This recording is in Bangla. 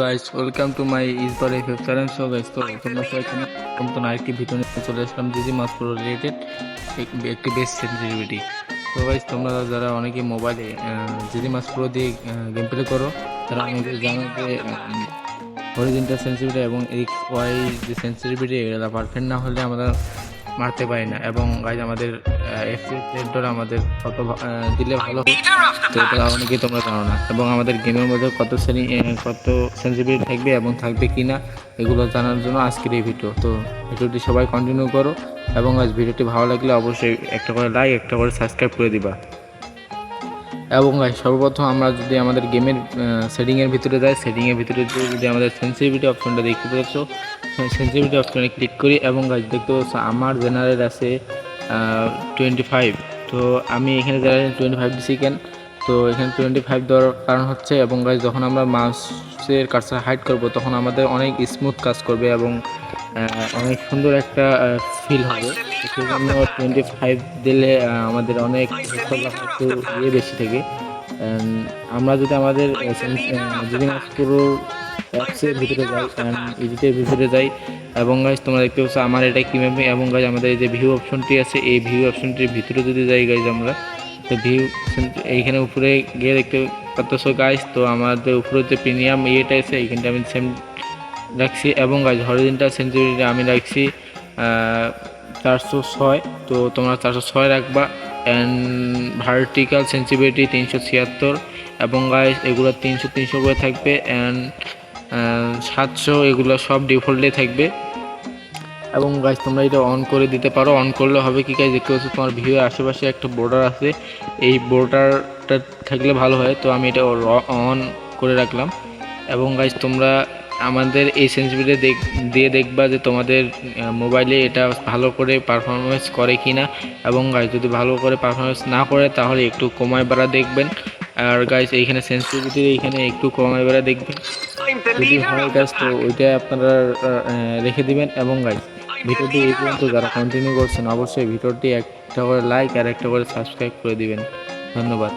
গাইস ওয়েলকাম টু মাই ইসবার এফ চ্যানেল সো গাইস তো তোমরা সবাই এখানে নতুন আরেকটি ভিডিও নিয়ে চলে আসলাম মাস প্রো রিলেটেড একটি বেস্ট সেন্সিটিভিটি তো গাইস তোমরা যারা অনেকে মোবাইলে জিজি মাস প্রো দিয়ে গেম প্লে করো, তারা আমাদের জানো যে অরিজিনটা সেন্সিটিভিটি এবং এক্স ওয়াই যে সেন্সিটিভিটি এগুলো পারফেক্ট না হলে আমরা মারতে পারি না। এবং গাইজ আমাদের এফপিএস আমাদের কত দিলে ভালো তো এটা অনেকেই তোমরা জানো না। এবং আমাদের গেমের মধ্যে কত শ্রেণি কত সেন্সিটিভিটি থাকবে এবং থাকবে কি না এগুলো জানার জন্য আজকের এই ভিডিও তো ভিডিওটি সবাই কন্টিনিউ করো। এবং আজ ভিডিওটি ভালো লাগলে অবশ্যই একটা করে লাইক একটা করে সাবস্ক্রাইব করে দিবা। এবং সর্বপ্রথম আমরা যদি আমাদের গেমের সেটিংয়ের ভিতরে যাই সেটিংয়ের ভিতরে যদি আমাদের সেন্সিটিভিটি অপশনটা দেখতে পাচ্ছ সেন্সিটিভিটি অপশনে ক্লিক করি এবং গাছ দেখতে পাচ্ছ আমার জেনারেল আছে টোয়েন্টি ফাইভ তো আমি এখানে জেনারেল টোয়েন্টি ফাইভ দিছি কেন? তো এখানে টোয়েন্টি ফাইভ দেওয়ার কারণ হচ্ছে এবং গাছ যখন আমরা মাউসের কাজটা হাইড করব, তখন আমাদের অনেক স্মুথ কাজ করবে এবং অনেক সুন্দর একটা ফিল হবে। সেই জন্য টোয়েন্টি ফাইভ দিলে আমাদের অনেক ইয়ে বেশি থাকে। আমরা যদি আমাদের যদি পুরো অ্যাপসের ভিতরে যাই এডিটের ভিতরে যাই, এবং গাইজ তোমরা দেখতে পাচ্ছ আমার এটা কীভাবে এবং গাইজ আমাদের এই যে ভিউ অপশনটি আছে, এই ভিউ অপশনটির ভিতরে যদি যাই গাইজ আমরা, তো ভিউ এইখানে উপরে গিয়ে দেখতে পাচ্ছ গাইজ তো আমাদের উপরে যে প্রিমিয়াম ইয়েটা আছে, এইখানটা আমি সেম রাখছি এবং গাইজ হরিজেন্টাল সেঞ্চুরিটা আমি রাখছি চারশো ছয়, তো তোমরা চারশো ছয় রাখবা অ্যান্ড ভার্টিক্যাল সেন্সিভিটি তিনশো ছিয়াত্তর, এবং গাইজ এগুলো তিনশো তিনশো করে থাকবে অ্যান্ড সাতশো এগুলো সব ডিফল্টে থাকবে। এবং গাইজ তোমরা এটা অন করে দিতে পারো। অন করলে হবে কি গাইজ দেখতে পাচ্ছ তোমার ভিউয়ের আশেপাশে একটা বর্ডার আছে। এই বর্ডারটা থাকলে ভালো হয়, তো আমি এটা অন করে রাখলাম। এবং গাইজ তোমরা আমাদের এই সেন্সিটিভিটি দেখ, দিয়ে দেখবা যে তোমাদের মোবাইলে এটা ভালো করে পারফরমেন্স করে কি না এবং গাইজ যদি ভালো করে পারফরমেন্স না করে, তাহলে একটু কমায় বাড়া দেখবেন। আর গাইজ এইখানে সেন্সিটিভিটি এইখানে একটু কমায় বাড়া দেখবেন। যদি হয় গাইজ তো ওইটা আপনারা রেখে দিবেন। এবং গাইজ ভিডিওটি এই পর্যন্ত যারা কন্টিনিউ করছেন, অবশ্যই ভিডিওটি একটা করে লাইক আর একটা করে সাবস্ক্রাইব করে দিবেন। ধন্যবাদ।